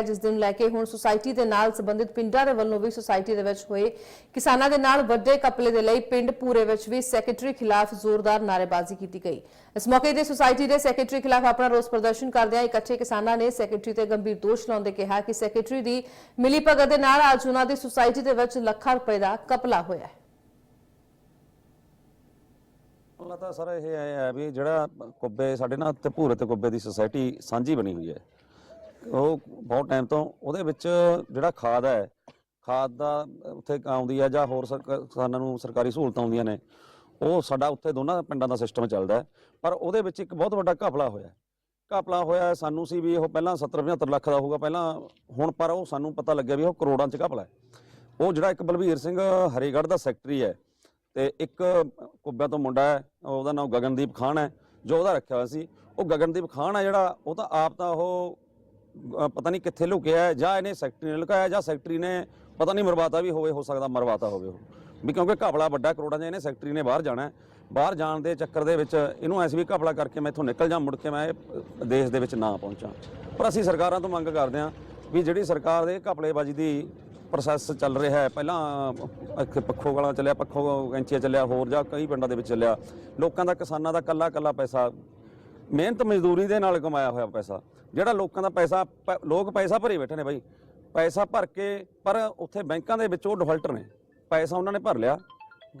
ਜਿਸ ਦਿਨ ਲੈ ਕੇ ਹੁਣ ਸੁਸਾਇਟੀ ਦੇ ਨਾਲ ਸੰਬੰਧਿਤ ਪਿੰਡਾਂ ਦੇ ਵੱਲੋਂ ਵੀ ਸੁਸਾਇਟੀ ਦੇ ਵਿੱਚ ਹੋਏ ਕਿਸਾਨਾਂ ਦੇ ਨਾਲ ਵੱਡੇ ਕਪਲੇ ਦੇ ਲਈ ਪਿੰਡ ਪੂਰੇ ਵਿੱਚ ਵੀ ਸੈਕਟਰੀ ਖਿਲਾਫ ਜ਼ੋਰਦਾਰ ਨਾਅਰੇਬਾਜ਼ੀ ਕੀਤੀ ਗਈ। ਇਸ ਮੌਕੇ ਤੇ ਸੁਸਾਇਟੀ ਦੇ ਸੈਕਟਰੀ ਖਿਲਾਫ ਆਪਣਾ ਰੋਸ ਪ੍ਰਦਰਸ਼ਨ ਕਰਦਿਆਂ ਇਕੱਠੇ ਕਿਸਾਨਾਂ ਨੇ ਸੈਕਟਰੀ ਤੇ ਗੰਭੀਰ ਦੋਸ਼ ਲਾਉਂਦੇ ਕਿਹਾ ਕਿ ਸੈਕਟਰੀ ਦੀ ਮਿਲੀ ਭਗਤ ਦੇ ਨਾਲ ਅੱਜ ਉਹਨਾਂ ਦੀ ਸੁਸਾਇਟੀ ਦੇ ਵਿੱਚ ਲੱਖਾਂ ਰੁਪਏ ਦਾ ਕਪਲਾ ਹੋਇਆ ਹੈ। ਮਸਲਾ ਤਾਂ ਸਰ ਇਹ ਹੈ ਵੀ ਜਿਹੜਾ ਕੁੱਬੇ, ਸਾਡੇ ਨਾਲ ਤੇ ਭੂਰੇ ਤੇ ਕੁੱਬੇ ਦੀ ਸੁਸਾਇਟੀ ਸਾਂਝੀ ਬਣੀ ਹੋਈ ਹੈ। ਉਹ ਬਹੁਤ ਟਾਈਮ ਤੋਂ ਉਹਦੇ ਵਿੱਚ ਜਿਹੜਾ ਖਾਦ ਹੈ, ਖਾਦ ਦਾ ਉੱਥੇ ਆਉਂਦੀ ਹੈ ਜਾਂ ਹੋਰ ਸਰਕਾ- ਕਿਸਾਨਾਂ ਨੂੰ ਸਰਕਾਰੀ ਸਹੂਲਤਾਂ ਆਉਂਦੀਆਂ ਨੇ, ਉਹ ਸਾਡਾ ਉੱਥੇ ਦੋਨਾਂ ਪਿੰਡਾਂ ਦਾ ਸਿਸਟਮ ਚੱਲਦਾ ਹੈ। ਪਰ ਉਹਦੇ ਵਿੱਚ ਇੱਕ ਬਹੁਤ ਵੱਡਾ ਘਪਲਾ ਹੋਇਆ ਹੈ। ਘਪਲਾ ਹੋਇਆ ਸਾਨੂੰ ਸੀ ਵੀ ਉਹ ਪਹਿਲਾਂ 70 75 ਲੱਖ ਦਾ ਹੋਊਗਾ ਪਹਿਲਾਂ, ਹੁਣ ਪਰ ਉਹ ਸਾਨੂੰ ਪਤਾ ਲੱਗਿਆ ਵੀ ਉਹ ਕਰੋੜਾਂ 'ਚ ਘਪਲਾ ਹੈ। ਉਹ ਜਿਹੜਾ ਇੱਕ ਬਲਵੀਰ ਸਿੰਘ ਹਰੀਗੜ੍ਹ ਦਾ ਸੈਕਟਰੀ ਹੈ ਤੇ ਇੱਕ ਕੁੱਬਿਆਂ ਤੋਂ ਮੁੰਡਾ ਹੈ, ਉਹਦਾ ਨਾਮ ਗਗਨਦੀਪ ਖਾਨ ਹੈ, ਜੋ ਉਹਦਾ ਰੱਖਿਆ ਹੋਇਆ ਸੀ। ਉਹ ਗਗਨਦੀਪ ਖਾਨ ਹੈ ਜਿਹੜਾ, ਉਹ ਤਾਂ ਆਪ ਤਾਂ ਉਹ ਪਤਾ ਨਹੀਂ ਕਿੱਥੇ ਲੁਕਿਆ ਹੈ, ਜਾਂ ਇਹਨੇ ਸੈਕਟਰੀ ਨੇ ਲੁਕਾਇਆ, ਜਾਂ ਸੈਕਟਰੀ ਨੇ ਪਤਾ ਨਹੀਂ ਮਰਵਾਤਾ ਵੀ ਹੋਵੇ, ਹੋ ਸਕਦਾ ਮਰਵਾਤਾ ਹੋਵੇ ਉਹ। ਵੀ ਕਿਉਂਕਿ ਘਪਲਾ ਵੱਡਾ ਕਰੋੜਾਂ 'ਚ ਇਹਨੇ ਸੈਕਟਰੀ ਨੇ ਬਾਹਰ ਜਾਣਾ ਬਾਹਰ ਜਾਣ ਦੇ ਚੱਕਰ ਦੇ ਵਿੱਚ ਇਹਨੂੰ ਐਸੀ ਵੀ ਘਪਲਾ ਕਰਕੇ ਮੈਂ ਇੱਥੋਂ ਨਿਕਲ ਜਾ ਮੁੜ ਕੇ ਮੈਂ ਦੇਸ਼ ਦੇ ਵਿੱਚ ਨਾ ਪਹੁੰਚਾਂ। ਪਰ ਅਸੀਂ ਸਰਕਾਰਾਂ ਤੋਂ ਮੰਗ ਕਰਦੇ ਹਾਂ ਵੀ ਜਿਹੜੀ ਸਰਕਾਰ ਦੇ ਘਪਲੇਬਾਜ਼ੀ ਦੀ ਪ੍ਰੋਸੈਸ ਚੱਲ ਰਿਹਾ ਹੈ, ਪਹਿਲਾਂ ਇੱਥੇ ਪੱਖੋ ਵਾਲਾ ਚੱਲਿਆ, ਪੱਖੋ ਕੈਂਚੀਆਂ ਚੱਲਿਆ, ਹੋਰ ਜਾਂ ਕਈ ਪਿੰਡਾਂ ਦੇ ਵਿੱਚ ਚੱਲਿਆ। ਲੋਕਾਂ ਦਾ ਕਿਸਾਨਾਂ ਦਾ ਕੱਲਾ ਕੱਲਾ ਪੈਸਾ ਮਿਹਨਤ ਮਜ਼ਦੂਰੀ ਦੇ ਨਾਲ ਕਮਾਇਆ ਹੋਇਆ ਪੈਸਾ ਜਿਹੜਾ ਲੋਕਾਂ ਦਾ ਪੈਸਾ ਪ- ਲੋਕ ਪੈਸਾ ਭਰੇ ਬੈਠੇ ਨੇ ਬਾਈ। ਪੈਸਾ ਭਰ ਕੇ ਪਰ ਉੱਥੇ ਬੈਂਕਾਂ ਦੇ ਵਿੱਚ ਉਹ ਡਿਫਾਲਟਰ ਨੇ। ਪੈਸਾ ਉਹਨਾਂ ਨੇ ਭਰ ਲਿਆ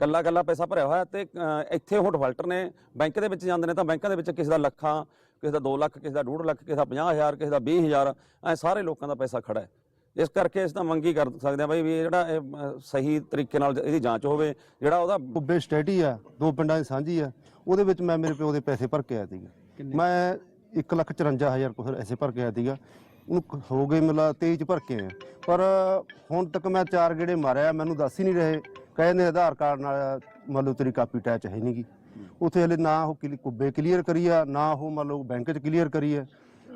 ਕੱਲਾ ਕੱਲਾ ਪੈਸਾ ਭਰਿਆ ਹੋਇਆ ਤੇ ਅ, ਇੱਥੇ ਉਹ ਡਿਫਾਲਟਰ ਨੇ। ਬੈਂਕ ਦੇ ਵਿੱਚ ਜਾਂਦੇ ਨੇ ਤਾਂ ਬੈਂਕਾਂ ਦੇ ਵਿੱਚ ਕਿਸੇ ਦਾ ਲੱਖਾਂ ਕਿਸੇ ਦਾ 2 ਲੱਖ ਕਿਸੇ ਦਾ 2.5 ਲੱਖ ਕਿਸੇ ਦਾ 50000 ਕਿਸੇ ਦਾ 20000 ਐ ਸਾਰੇ ਲੋਕਾਂ ਦਾ ਪੈਸਾ ਖੜਾ ਹੈ। ਇਸ ਕਰਕੇ ਇਸ ਤਾਂ ਮੰਗੀ ਕਰ ਸਕਦੇ ਆ ਬਾਈ ਵੀ ਇਹ ਜਿਹੜਾ ਇਹ ਅ, ਸਹੀ ਤਰੀਕੇ ਨਾਲ ਇਹਦੀ ਜਾਂਚ ਹੋਵੇ ਜਿਹੜਾ ਉਹਦਾ ਕੁੱਬੇ ਸਟੇਟੀ ਆ ਦੋ ਪਿੰਡਾਂ ਦੀ ਸਾਂਝੀ ਆ ਉਹਦੇ ਵਿੱਚ ਮੈਂ ਮੇਰੇ ਪਿਓ ਦੇ ਪੈਸੇ ਭਰ ਕੇ ਆਇਆ ਸੀਗਾ। ਮੈਂ 144000 ਕੁਛ ਐਸੇ ਭਰ ਕੇ ਆਇਆ ਸੀਗਾ। ਉਹਨੂੰ ਹੋ ਗਏ ਮਿਲਾ 23 ਚ ਭਰ ਕੇ ਆਇਆ। ਪਰ ਹੁਣ ਤੱਕ ਮੈਂ ਚਾਰ ਗੇੜੇ ਮਾਰਿਆ, ਮੈਨੂੰ ਦੱਸ ਹੀ ਨਹੀਂ ਰਹੇ। ਕਹਿੰਦੇ ਆਧਾਰ ਕਾਰਡ ਨਾਲ ਮੰਨ ਲਓ ਤੇਰੀ ਕਾਪੀ ਅਟੈਚ ਹੈ ਨਹੀਂਗੀ ਉੱਥੇ ਹਲੇ ਨਾ ਉਹ ਕੁੱਬੇ ਕਲੀਅਰ ਕਰੀ ਆ, ਨਾ ਉਹ ਮੰਨ ਲਓ ਬੈਂਕ 'ਚ ਕਲੀਅਰ ਕਰੀ ਆ।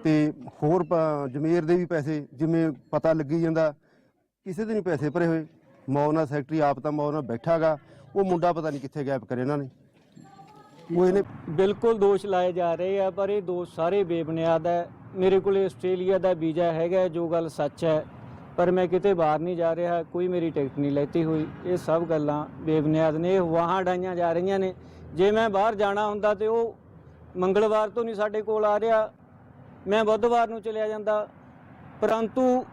ਤੇ ਹੋਰ ਪ- ਜ਼ਮੀਰ ਦੇ ਵੀ ਪੈਸੇ, ਜਿਵੇਂ ਪਤਾ ਲੱਗੀ ਜਾਂਦਾ, ਕਿਸੇ ਦੇ ਨਹੀਂ ਪੈਸੇ ਭਰੇ ਹੋਏ। ਮੌਨਾ ਸੈਕਟਰੀ ਆਪ ਤਾਂ ਮੌਨਾ ਬੈਠਾਗਾ ਉਹ ਮੁੰਡਾ ਪਤਾ ਨਹੀਂ ਕਿੱਥੇ ਗਾਇਬ ਕਰੇ ਇਹਨਾਂ ਨੇ। ਉਹ ਇਹਨੇ ਬਿਲਕੁਲ ਦੋਸ਼ ਲਾਏ ਜਾ ਰਹੇ ਆ, ਪਰ ਇਹ ਦੋਸ਼ ਸਾਰੇ ਬੇਬੁਨਿਆਦ ਹੈ। ਮੇਰੇ ਕੋਲ ਆਸਟ੍ਰੇਲੀਆ ਦਾ ਵੀਜ਼ਾ ਹੈਗਾ ਜੋ ਗੱਲ ਸੱਚ ਹੈ, ਪਰ ਮੈਂ ਕਿਤੇ ਬਾਹਰ ਨਹੀਂ ਜਾ ਰਿਹਾ, ਕੋਈ ਮੇਰੀ ਟਿਕਟ ਨਹੀਂ ਲੈਤੀ ਹੋਈ। ਇਹ ਸਭ ਗੱਲਾਂ ਬੇਬੁਨਿਆਦ ਨੇ, ਇਹ ਵਾਹਾਂ ਡਾਈਆਂ ਜਾ ਰਹੀਆਂ ਨੇ। ਜੇ ਮੈਂ ਬਾਹਰ ਜਾਣਾ ਹੁੰਦਾ ਤੇ ਉਹ ਮੰਗਲਵਾਰ ਤੋਂ ਨਹੀਂ ਸਾਡੇ ਕੋਲ ਆ ਰਿਹਾ, ਮੈਂ ਬੁੱਧਵਾਰ ਨੂੰ ਚਲਿਆ ਜਾਂਦਾ। ਪਰੰਤੂ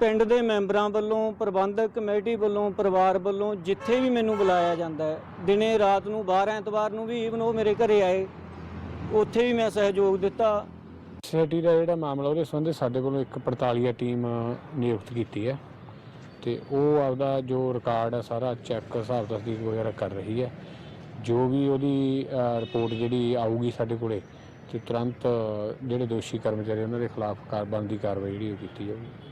ਪਿੰਡ ਦੇ ਮੈਂਬਰਾਂ ਵੱਲੋਂ, ਪ੍ਰਬੰਧਕ ਕਮੇਟੀ ਵੱਲੋਂ, ਪਰਿਵਾਰ ਵੱਲੋਂ ਜਿੱਥੇ ਵੀ ਮੈਨੂੰ ਬੁਲਾਇਆ ਜਾਂਦਾ ਹੈ, ਦਿਨੇ ਰਾਤ ਨੂੰ, ਬਾਹਰ ਐਤਵਾਰ ਨੂੰ ਵੀ ਈਵਨ ਉਹ ਮੇਰੇ ਘਰੇ ਆਏ, ਉੱਥੇ ਵੀ ਮੈਂ ਸਹਿਯੋਗ ਦਿੱਤਾ। ਸੋਸਾਇਟੀ ਦਾ ਜਿਹੜਾ ਮਾਮਲਾ, ਉਹਦੇ ਸੰਬੰਧੀ ਸਾਡੇ ਕੋਲੋਂ ਇੱਕ 45 ਟੀਮ ਨਿਯੁਕਤ ਕੀਤੀ ਹੈ ਤੇ ਉਹ ਆਪਦਾ ਜੋ ਰਿਕਾਰਡ ਹੈ ਸਾਰਾ ਚੈੱਕ ਹਿਸਾਬ ਤਸਦੀਕ ਵਗੈਰਾ ਕਰ ਰਹੀ ਹੈ। ਜੋ ਵੀ ਉਹਦੀ ਰਿਪੋਰਟ ਜਿਹੜੀ ਆਊਗੀ ਸਾਡੇ ਕੋਲੇ ਤੇ ਤੁਰੰਤ ਜਿਹੜੇ ਦੋਸ਼ੀ ਕਰਮਚਾਰੀ ਉਹਨਾਂ ਦੇ ਖਿਲਾਫ ਕਾਰਬੰਦੀ ਕਾਰਵਾਈ ਜਿਹੜੀ ਉਹ ਕੀਤੀ ਜਾਊਗੀ।